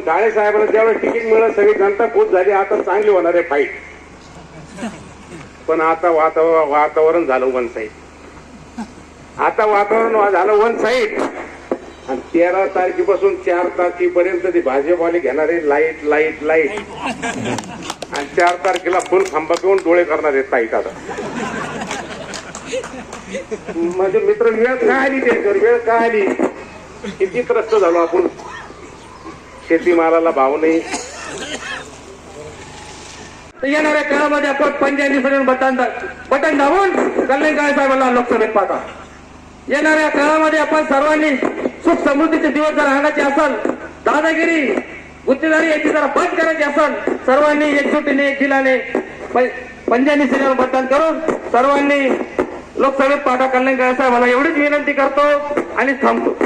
काळे साहेबांना ज्यावेळेस तिकीट मिळालं सगळी जनता खुश झाली. आता चांगली होणार आहे फाईट पण आता वातावरण वातावरण झालं वन साईड आता वातावरण झालं वन साईड आणि तेरा तारखेपासून चार तारखेपर्यंत ती भाजपवाले घेणारे लाइट लाइट लाइट आणि चार तारखेला फुल खांबा पिऊन डोळे करणार आहेत ताईट आता म्हणजे मित्र वेळ काय आली ते वेळ काय आली? किती त्रस्त झालो आपण. शेतीमालाला भाव नाही. तर येणाऱ्या काळामध्ये आपण पंजाबी सगळं बटन बटन दाबून कल्याण काळे साहेबांना लोकसभेत पाहता येणाऱ्या काळामध्ये आपण सर्वांनी सुख समृद्धीचे दिवस जर आणायचे असेल दादागिरी गुत्तेदारी याची जरा बंद करायची असेल सर्वांनी एकजुटीने एक दिलाने पंजाबी सिनेमा मतदान करून सर्वांनी लोकसभेत पाठा कल्याण काळे साहेबांना एवढीच विनंती करतो आणि थांबतो.